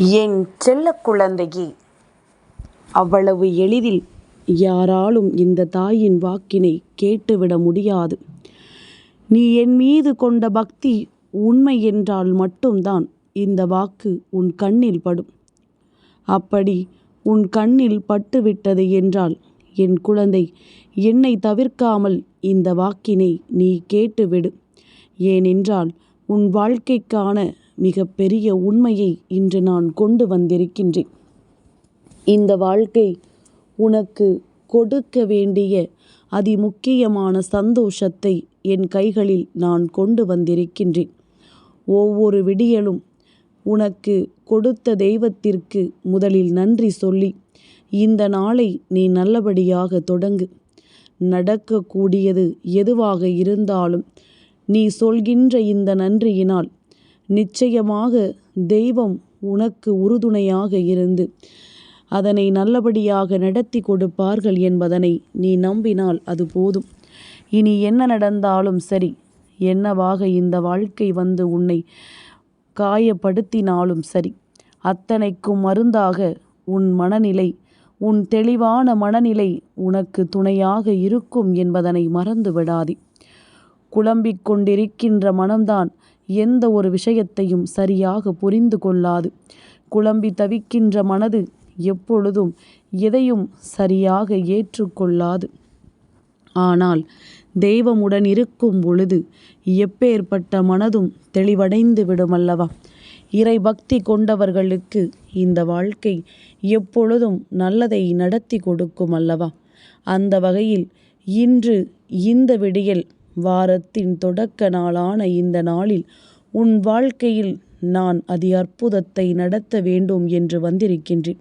என் செல்ல குழந்தையே அவ்வளவு எளிதில் யாராலும் இந்த தாயின் வாக்கினை கேட்டுவிட முடியாது. நீ என் மீது கொண்ட பக்தி உண்மை என்றால் மட்டும்தான் இந்த வாக்கு உன் கண்ணில் படும். அப்படி உன் கண்ணில் பட்டுவிட்டது என்றால் என் குழந்தை என்னை தவிர்க்காமல் இந்த வாக்கினை நீ கேட்டுவிடு. ஏனென்றால் உன் வாழ்க்கைக்கான மிகப்பெரிய உண்மையை இன்று நான் கொண்டு வந்திருக்கின்றேன். இந்த வாழ்க்கை உனக்கு கொடுக்க வேண்டிய அதிமுக்கியமான சந்தோஷத்தை என் கைகளில் நான் கொண்டு வந்திருக்கின்றேன். ஒவ்வொரு விடியலும் உனக்கு கொடுத்த தெய்வத்திற்கு முதலில் நன்றி சொல்லி இந்த நாளை நீ நல்லபடியாக தொடங்கு. நடக்கக்கூடியது எதுவாக இருந்தாலும் நீ சொல்கின்ற இந்த நன்றியினால் நிச்சயமாக தெய்வம் உனக்கு உறுதுணையாக இருந்து அதனை நல்லபடியாக நடத்தி கொடுப்பார்கள் என்பதனை நீ நம்பினால் அது போதும். இனி என்ன நடந்தாலும் சரி என்னவாக இந்த வாழ்க்கை வந்து உன்னை காயப்படுத்தினாலும் சரி அத்தனைக்கும் மருந்தாக உன் மனநிலை உன் தெளிவான மனநிலை உனக்கு துணையாக இருக்கும் என்பதனை மறந்து விடாதே குழம்பிக் கொண்டிருக்கின்ற மனம்தான் எந்த ஒரு விஷயத்தையும் சரியாக புரிந்து கொள்ளாது. குழம்பி தவிக்கின்ற மனது எப்பொழுதும் எதையும் சரியாக ஏற்றுக்கொள்ளாது ஆனால் தெய்வமுடன் இருக்கும் பொழுது எப்பேற்பட்ட மனதும் தெளிவடைந்து விடுமல்லவா? இறை பக்தி கொண்டவர்களுக்கு இந்த வாழ்க்கை எப்பொழுதும் நல்லதை நடத்தி கொடுக்கும் அல்லவா அந்த வகையில் இன்று இந்த விடியல் வாரத்தின் தொடக்க நாளான இந்த நாளில் உன் வாழ்க்கையில் நான் அதி அற்புதத்தை நடத்த வேண்டும் என்று வந்திருக்கின்றேன்.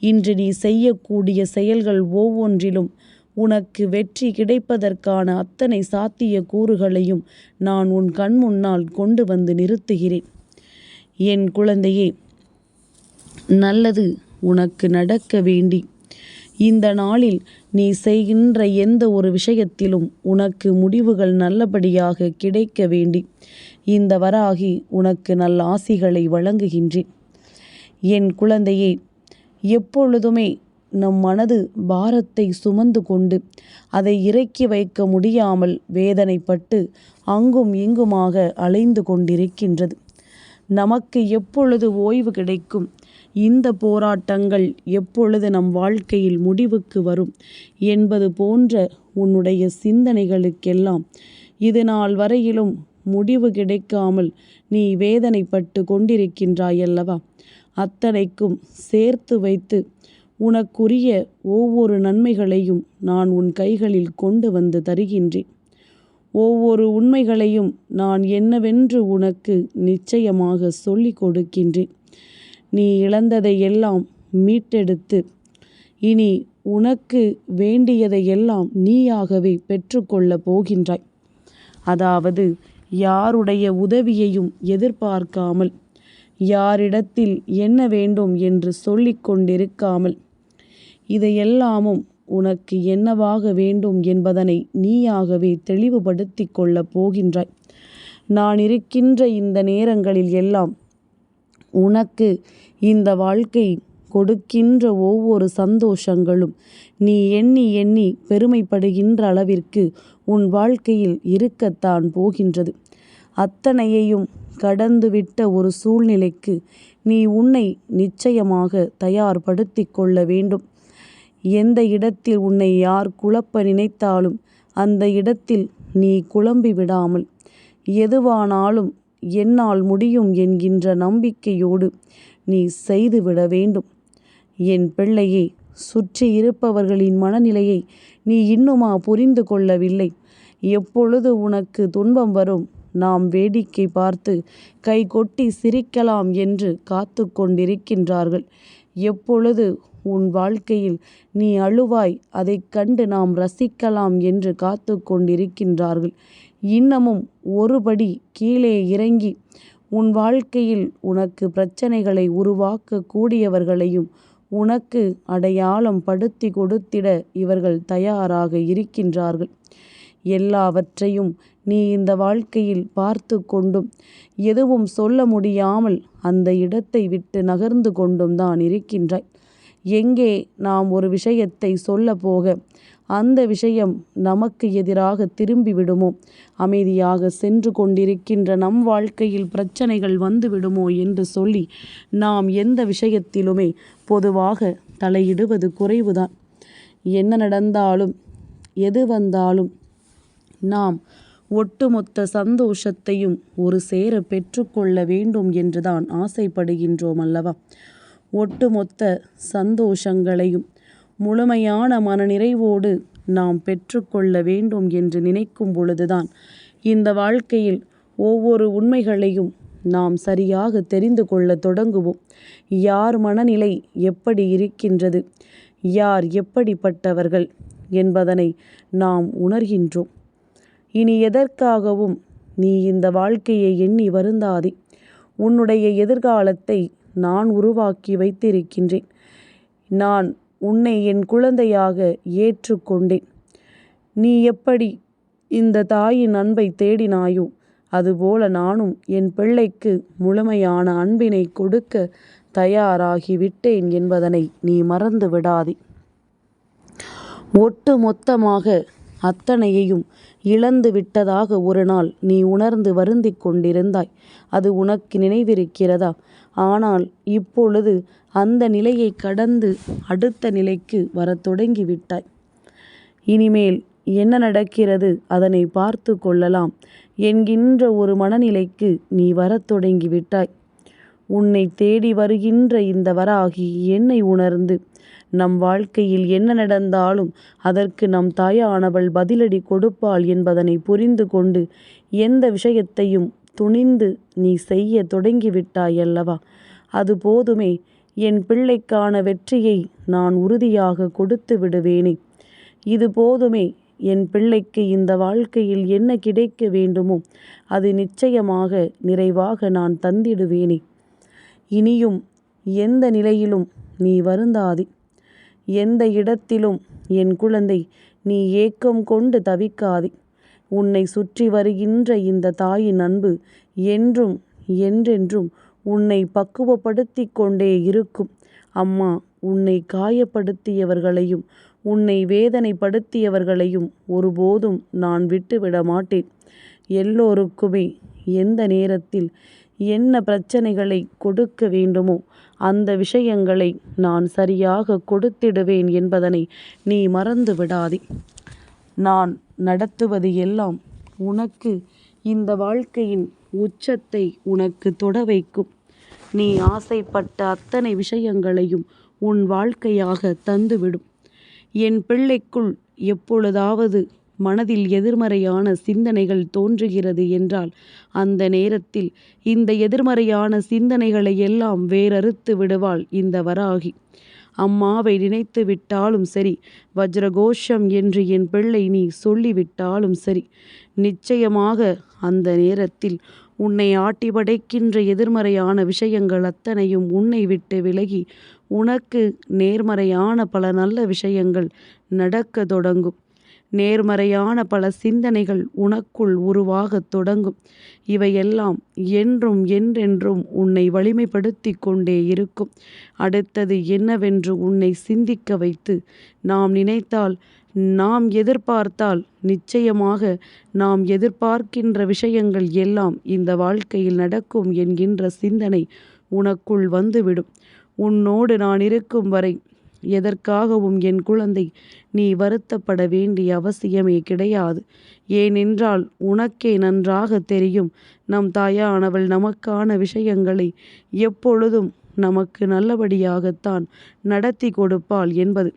இன்று நீ செய்யக்கூடிய செயல்கள் ஒவ்வொன்றிலும் உனக்கு வெற்றி கிடைப்பதற்கான அத்தனை சாத்திய கூறுகளையும் நான் உன் கண் முன்னால் கொண்டு வந்து நிறுத்துகிறேன். என் குழந்தையே நல்லது உனக்கு நடக்க வேண்டி இந்த நாளில் நீ செய்கின்ற எந்த ஒரு விஷயத்திலும் உனக்கு முடிவுகள் நல்லபடியாக கிடைக்க வேண்டி இந்த வராகி உனக்கு நல்ல ஆசிகளை வழங்குகின்றேன். என் குழந்தையே எப்பொழுதுமே நம் மனது பாரத்தை சுமந்து கொண்டு அதை இறக்கி வைக்க முடியாமல் வேதனைப்பட்டு அங்கும் இங்குமாக அலைந்து கொண்டிருக்கின்றது. நமக்கு எப்பொழுது ஓய்வு கிடைக்கும்? இந்த போராட்டங்கள் எப்பொழுது நம் வாழ்க்கையில் முடிவுக்கு வரும் என்பது போன்ற உன்னுடைய சிந்தனைகளுக்கெல்லாம் இது நாள் வரையிலும் முடிவு கிடைக்காமல் நீ வேதனைப்பட்டு கொண்டிருக்கின்றாயல்லவா? அத்தனைக்கும் சேர்த்து வைத்து உனக்குரிய ஒவ்வொரு நன்மைகளையும் நான் உன் கைகளில் கொண்டு வந்து தருகின்றேன். ஒவ்வொரு உண்மைகளையும் நான் என்னவென்று உனக்கு நிச்சயமாக சொல்லிக் கொடுக்கின்றேன். நீ இழந்ததையெல்லாம் மீட்டெடுத்து. இனி உனக்கு வேண்டியதையெல்லாம் நீயாகவே பெற்றுக்கொள்ளப் போகின்றாய். அதாவது யாருடைய உதவியையும் எதிர்பார்க்காமல் யாரிடத்தில் என்ன வேண்டும் என்று சொல்லிக் கொண்டிருக்காமல் இதையெல்லாமும் உனக்கு என்னவாக வேண்டும் என்பதனை நீயாகவே தெளிவுபடுத்தி கொள்ளப் போகின்றாய். நான் இருக்கின்ற இந்த நேரங்களில் எல்லாம் உனக்கு இந்த வாழ்க்கை கொடுக்கின்ற ஒவ்வொரு சந்தோஷங்களும் நீ எண்ணி எண்ணி பெருமைப்படுகின்ற அளவிற்கு உன் வாழ்க்கையில் இருக்கத்தான் போகின்றது. அத்தனையையும் கடந்துவிட்ட ஒரு சூழ்நிலைக்கு நீ உன்னை நிச்சயமாக தயார்படுத்தி கொள்ள வேண்டும். எந்த இடத்தில் உன்னை யார் குழப்ப நினைத்தாலும் அந்த இடத்தில் நீ குழம்பி விடாமல் எதுவானாலும் என்னால் முடியும் என்கின்ற நம்பிக்கையோடு நீ செய்துவிட வேண்டும். என் பிள்ளையே சுற்றி இருப்பவர்களின் மனநிலையை நீ இன்னுமா புரிந்து கொள்ளவில்லை. எப்பொழுது உனக்கு துன்பம் வரும்? நாம் வேடிக்கை பார்த்து கை கொட்டி சிரிக்கலாம் என்று காத்து கொண்டிருக்கின்றார்கள். எப்பொழுது உன் வாழ்க்கையில் நீ அழுவாய் அதை கண்டு நாம் ரசிக்கலாம் என்று காத்து கொண்டிருக்கின்றார்கள். இன்னமும் ஒருபடி கீழே இறங்கி உன் வாழ்க்கையில் உனக்கு பிரச்சனைகளை உருவாக்க கூடியவர்களையும் உனக்கு அடையாளம் படுத்தி கொடுத்திட இவர்கள் தயாராக இருக்கின்றார்கள். எல்லாவற்றையும் நீ இந்த வாழ்க்கையில் பார்த்து கொண்டும் எதுவும் சொல்ல முடியாமல் அந்த இடத்தை விட்டு நகர்ந்து கொண்டும் தான் இருக்கின்றாய். எங்கே நாம் ஒரு விஷயத்தை சொல்ல போக அந்த விஷயம் நமக்கு எதிராக திரும்பி விடுமோ அமைதியாக சென்று கொண்டிருக்கின்ற நம் வாழ்க்கையில் பிரச்சனைகள் வந்து விடுமோ என்று சொல்லி நாம் எந்த விஷயத்திலுமே பொதுவாக தலையிடுவது குறைவுதான். என்ன நடந்தாலும் எது வந்தாலும் நாம் ஒட்டுமொத்த சந்தோஷத்தையும் ஒரு சேர பெற்றுக்கொள்ள வேண்டும் என்றுதான் ஆசைப்படுகின்றோம் அல்லவா? ஒட்டுமொத்த சந்தோஷங்களையும் முழுமையான மனநிறைவோடு நாம் பெற்றுக்கொள்ள வேண்டும் என்று நினைக்கும் பொழுதுதான் இந்த வாழ்க்கையில் ஒவ்வொரு உண்மைகளையும் நாம் சரியாக தெரிந்து கொள்ள தொடங்குவோம். யார் மனநிலை எப்படி இருக்கின்றது யார் எப்படிப்பட்டவர்கள் என்பதனை நாம் உணர்கின்றோம். இனி எதற்காகவும் நீ இந்த வாழ்க்கையை எண்ணி வருந்தாதே. உன்னுடைய எதிர்காலத்தை நான் உருவாக்கி வைத்திருக்கின்றேன். நான் உன்னை என் குழந்தையாக ஏற்றுக்கொண்டேன். நீ எப்படி இந்த தாயின் அன்பை தேடினாயோ அதுபோல நானும் என் பிள்ளைக்கு முழுமையான அன்பினை கொடுக்க தயாராகிவிட்டேன் என்பதனை நீ மறந்து விடாதே. ஒட்டு மொத்தமாக அத்தனையையும் இழந்து விட்டதாக ஒரு நாள் நீ உணர்ந்து வருந்திக் கொண்டிருந்தாய். அது உனக்கு நினைவிருக்கிறதா? ஆனால் இப்பொழுது அந்த நிலையை கடந்து அடுத்த நிலைக்கு வரத் தொடங்கி விட்டாய் இனிமேல் என்ன நடக்கிறது அதனை பார்த்து கொள்ளலாம். என்கின்ற ஒரு மனநிலைக்கு நீ வரத் தொடங்கி விட்டாய் உன்னை தேடி வருகின்ற இந்த வராகி என்னை உணர்ந்து நம் வாழ்க்கையில் என்ன நடந்தாலும் அதற்கு நம் தாயானவள் பதிலடி கொடுப்பாள் என்பதனை புரிந்து கொண்டு எந்த விஷயத்தையும் துணிந்து நீ செய்ய தொடங்கிவிட்டாயல்லவா அது போதுமே என் பிள்ளைக்கான வெற்றியை நான் உறுதியாக கொடுத்து விடுவேனே. இது போதுமே என் பிள்ளைக்கு இந்த வாழ்க்கையில் என்ன கிடைக்க வேண்டுமோ அது நிச்சயமாக நிறைவாக நான் தந்திடுவேனே. இனியும் எந்த நிலையிலும் நீ வருந்தாதே. எந்த இடத்திலும் என் குழந்தை நீ ஏக்கம் கொண்டு தவிக்காதே. உன்னை சுற்றி வருகின்ற இந்த தாயின் அன்பு என்றும் என்றென்றும் உன்னை பக்குவப்படுத்தி கொண்டே இருக்கும். அம்மா உன்னை காயப்படுத்தியவர்களையும் உன்னை வேதனைப்படுத்தியவர்களையும் ஒருபோதும் நான் விட்டுவிட மாட்டேன் எல்லோருக்குமே எந்த நேரத்தில் என்ன பிரச்சனைகளை கொடுக்க வேண்டுமோ அந்த விஷயங்களை நான் சரியாக கொடுத்திடுவேன் என்பதனை நீ மறந்து விடாதே நான் நடத்துவது எல்லாம் உனக்கு இந்த வாழ்க்கையின் உச்சத்தை உனக்கு தொட வைக்கும். நீ ஆசைப்பட்ட அத்தனை விஷயங்களையும் உன் வாழ்க்கையாக தந்துவிடும். என் பிள்ளைக்குள் எப்பொழுதாவது மனதில் எதிர்மறையான சிந்தனைகள் தோன்றுகிறது என்றால் அந்த நேரத்தில் இந்த எதிர்மறையான சிந்தனைகளை எல்லாம் வேறறுத்து விடுவாள் இந்த வராகி. அம்மாவை நினைத்து விட்டாலும் சரி வஜ்ரகோஷம் என்று என் பிள்ளை நீ சொல்லிவிட்டாலும் சரி நிச்சயமாக அந்த நேரத்தில் உன்னை ஆட்டி படைக்கின்ற எதிர்மறையான விஷயங்கள் அத்தனையும் உன்னை விட்டு விலகி உனக்கு நேர்மறையான பல நல்ல விஷயங்கள் நடக்க தொடங்கும். நேர்மறையான பல சிந்தனைகள் உனக்குள் உருவாகத் தொடங்கும். இவையெல்லாம் என்றும் என்றென்றும் உன்னை வலிமைப்படுத்தி கொண்டே இருக்கும். அடுத்தது என்னவென்று உன்னை சிந்திக்க வைத்து நாம் நினைத்தால் நாம் எதிர்பார்த்தால் நிச்சயமாக நாம் எதிர்பார்க்கின்ற விஷயங்கள் எல்லாம் இந்த வாழ்க்கையில் நடக்கும் என்கின்ற சிந்தனை உனக்குள் வந்துவிடும். உன்னோடு நான் இருக்கும் வரை எதற்காகவும் என் குழந்தை நீ வருத்தப்பட வேண்டிய அவசியமே கிடையாது. ஏனென்றால் உனக்கே நன்றாக தெரியும் நம் தாயானவள் நமக்கான விஷயங்களை எப்பொழுதும் நமக்கு நல்லபடியாகத்தான் நடத்தி கொடுப்பாள் என்பது.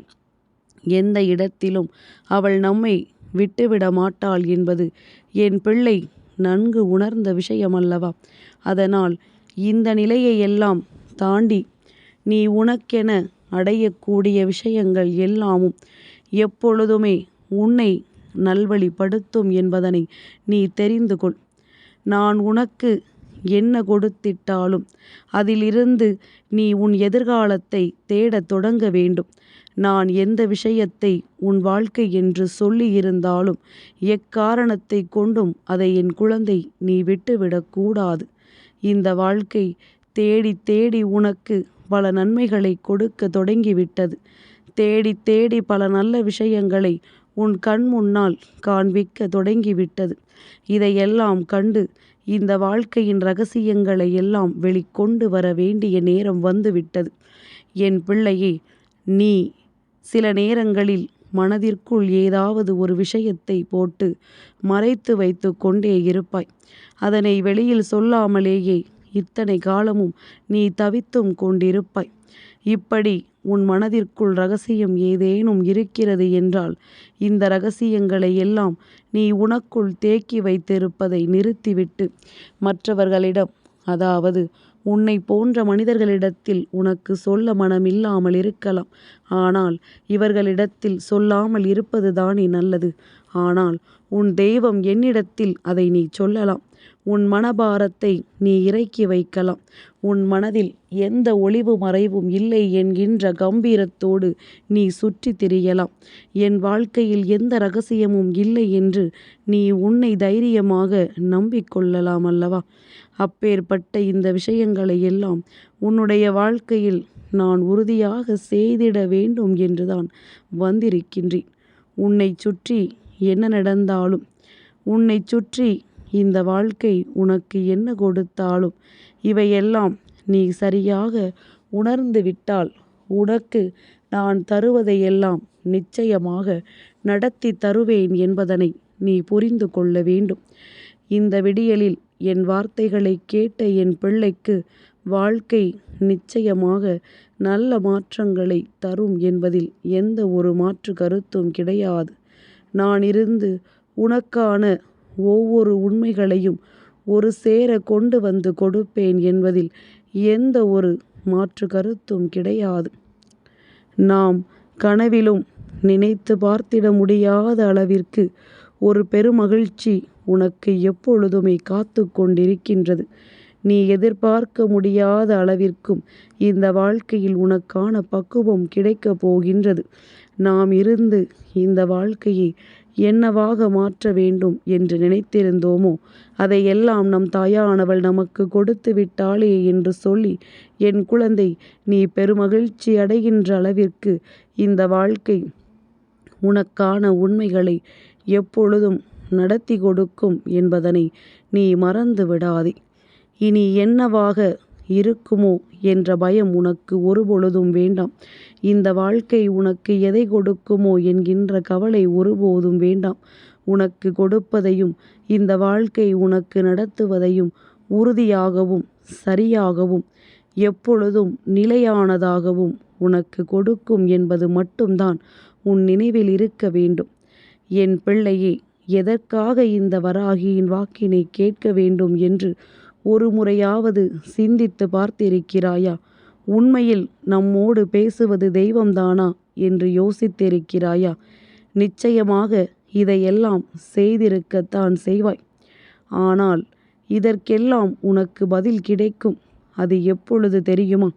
எந்த இடத்திலும் அவள் நம்மை விட்டுவிட மாட்டாள் என்பது என் பிள்ளை நன்கு உணர்ந்த விஷயமல்லவா? அதனால் இந்த நிலையை எல்லாம் தாண்டி நீ உனக்கென அடையக்கூடிய விஷயங்கள் எல்லாமும் எப்பொழுதுமே உன்னை நல்வழிப்படுத்தும் என்பதனை நீ தெரிந்து கொள். நான் உனக்கு என்ன கொடுத்திட்டாலும் அதிலிருந்து நீ உன் எதிர்காலத்தை தேடத் தொடங்க வேண்டும். நான் எந்த விஷயத்தை உன் வாழ்க்கை என்று சொல்லியிருந்தாலும் எக்காரணத்தை கொண்டும் அதை என் குழந்தை நீ விட்டுவிடக்கூடாது இந்த வாழ்க்கை தேடி தேடி உனக்கு பல நன்மைகளை கொடுக்க தொடங்கிவிட்டது. தேடி தேடி பல நல்ல விஷயங்களை உன் கண் முன்னால் காண்பிக்க தொடங்கிவிட்டது. இதையெல்லாம் கண்டு இந்த வாழ்க்கையின் ரகசியங்களை எல்லாம் வெளிக்கொண்டு வர வேண்டிய நேரம் வந்துவிட்டது. என் பிள்ளையே நீ சில நேரங்களில் மனதிற்குள் ஏதாவது ஒரு விஷயத்தை போட்டு மறைத்து வைத்து கொண்டே இருப்பாய். அதனை வெளியில் சொல்லாமலேயே இத்தனை காலமும் நீ தவித்தும் கொண்டிருப்பாய். இப்படி உன் மனதிற்குள் ரகசியம் ஏதேனும் இருக்கிறது என்றால் இந்த ரகசியங்களை எல்லாம் நீ உனக்குள் தேக்கி வைத்திருப்பதை நிறுத்திவிட்டு மற்றவர்களிடம் அதாவது உன்னை போன்ற மனிதர்களிடத்தில் உனக்கு சொல்ல மனமில்லாமல் இருக்கலாம். ஆனால் இவர்களிடத்தில் சொல்லாமல் இருப்பதுதானே நல்லது. ஆனால் உன் தெய்வம் என்னிடத்தில் அதை நீ சொல்லலாம். உன் மனபாரத்தை நீ இறக்கி வைக்கலாம். உன் மனதில் எந்த ஒளிவு மறைவும் இல்லை என்கின்ற கம்பீரத்தோடு நீ சுற்றி திரியலாம். என் வாழ்க்கையில் எந்த ரகசியமும் இல்லை என்று நீ உன்னை தைரியமாக நம்பிக்கொள்ளலாம் அல்லவா? அப்பேற்பட்ட இந்த விஷயங்களை எல்லாம் உன்னுடைய வாழ்க்கையில் நான் உறுதியாக செய்திட வேண்டும் என்றுதான் வந்திருக்கின்றேன். உன்னை சுற்றி என்ன நடந்தாலும் உன்னை சுற்றி இந்த வாழ்க்கை உனக்கு என்ன கொடுத்தாலும் இவையெல்லாம் நீ சரியாக உணர்ந்து விட்டால் உனக்கு நான் தருவதையெல்லாம் நிச்சயமாக நடத்தி தருவேன் என்பதனை நீ புரிந்து கொள்ள வேண்டும். இந்த விடியலில் என் வார்த்தைகளை கேட்ட என் பிள்ளைக்கு வாழ்க்கை நிச்சயமாக நல்ல மாற்றங்களை தரும் என்பதில் எந்த ஒரு மாற்று கருத்தும் கிடையாது. நான் இருந்து உனக்கான ஒவ்வொரு உண்மைகளையும் ஒரு சேர கொண்டு வந்து கொடுப்பேன் என்பதில் எந்த ஒரு மாற்று கருத்தும் கிடையாது. நாம் கனவிலும் நினைத்து பார்த்திட முடியாத அளவிற்கு ஒரு பெருமகிழ்ச்சி உனக்கு எப்பொழுதுமே காத்து கொண்டிருக்கின்றது. நீ எதிர்பார்க்க முடியாத அளவிற்கும் இந்த வாழ்க்கையில் உனக்கான பக்குவம் கிடைக்கப் போகின்றது. நாம் இருந்து இந்த வாழ்க்கையை என்னவாக மாற்ற வேண்டும் என்று நினைத்திருந்தோமோ? அதையெல்லாம் நம் தாயானவள் நமக்கு கொடுத்து விட்டாளே என்று சொல்லி என் குழந்தை நீ பெருமகிழ்ச்சி அடைகின்ற அளவிற்கு இந்த வாழ்க்கை உனக்கான உண்மைகளை எப்பொழுதும் நடத்தி கொடுக்கும் என்பதனை நீ மறந்து விடாதே இனி என்னவாக இருக்குமோ என்ற பயம் உனக்கு ஒருபொழுதும் வேண்டாம். இந்த வாழ்க்கை உனக்கு எதை கொடுக்குமோ என்கின்ற கவலை ஒருபோதும் வேண்டாம். உனக்கு கொடுப்பதையும் இந்த வாழ்க்கை உனக்கு நடத்துவதையும் உறுதியாகவும் சரியாகவும் எப்பொழுதும் நிலையானதாகவும் உனக்கு கொடுக்கும் என்பது மட்டும்தான் உன் நினைவில் இருக்க வேண்டும். என் பிள்ளையே எதற்காக இந்த வராகியின் வாக்கினை கேட்க வேண்டும் என்று ஒரு முறையாவது சிந்தித்து பார்த்திருக்கிறாயா? உண்மையில் நம்மோடு பேசுவது தெய்வம்தானா? என்று யோசித்திருக்கிறாயா? நிச்சயமாக இதையெல்லாம் செய்திருக்கத்தான் செய்வாய். ஆனால் இதற்கெல்லாம் உனக்கு பதில் கிடைக்கும். அது எப்பொழுது தெரியுமா?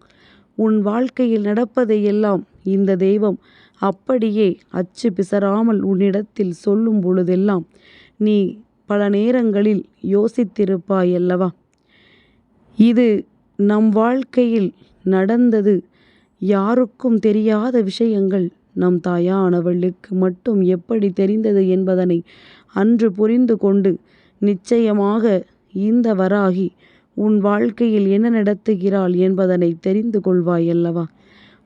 உன் வாழ்க்கையில் நடப்பதையெல்லாம் இந்த தெய்வம் அப்படியே அச்சு பிசராமல் உன்னிடத்தில் சொல்லும் பொழுதெல்லாம் நீ பல நேரங்களில் யோசித்திருப்பாய் அல்லவா இது நம் வாழ்க்கையில் நடந்தது. யாருக்கும் தெரியாத விஷயங்கள் நம் தாயானவளுக்கு மட்டும் எப்படி தெரிந்தது என்பதனை அன்று புரிந்து கொண்டு நிச்சயமாக இந்த வராகி உன் வாழ்க்கையில் என்ன நடத்துகிறாள் என்பதனை தெரிந்து கொள்வாய் அல்லவா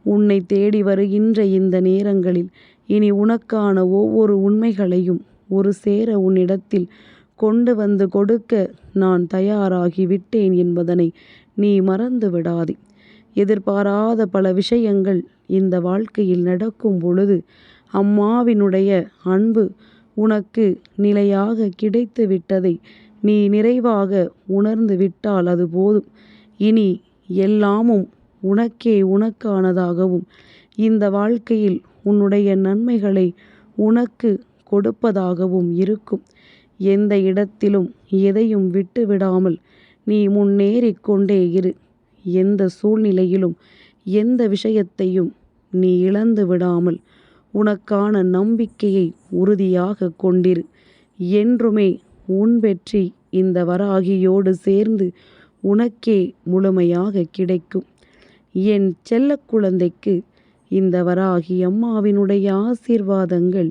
உன்னை தேடி வருகின்ற இந்த நேரங்களில் இனி உனக்கான ஒவ்வொரு உண்மைகளையும் ஒரு சேர உன்னிடத்தில் கொண்டு வந்து கொடுக்க நான் தயாராகி விட்டேன் என்பதனை நீ மறந்து விடாதே. எதிர்பாராத பல விஷயங்கள் இந்த வாழ்க்கையில் நடக்கும் பொழுது அம்மாவினுடைய அன்பு உனக்கு நிலையாக கிடைத்து விட்டதை நீ நிறைவாக உணர்ந்து விட்டால் அது போதும். இனி எல்லாமும் உனக்கே உனக்கானதாகவும் இந்த வாழ்க்கையில் உன்னுடைய நன்மைகளை உனக்கு கொடுப்பதாகவும் இருக்கும். எந்த இடத்திலும் எதையும் விட்டுவிடாமல் நீ முன்னேறிக் கொண்டே இரு. எந்த சூழ்நிலையிலும் எந்த விஷயத்தையும் நீ இழந்து விடாமல் உனக்கான நம்பிக்கையை உறுதியாக கொண்டிரு. என்றுமே உன் வெற்றி இந்த வராகியோடு சேர்ந்து உனக்கே முழுமையாக கிடைக்கும். என் செல்ல குழந்தைக்கு இந்த வராகி அம்மாவினுடைய ஆசீர்வாதங்கள்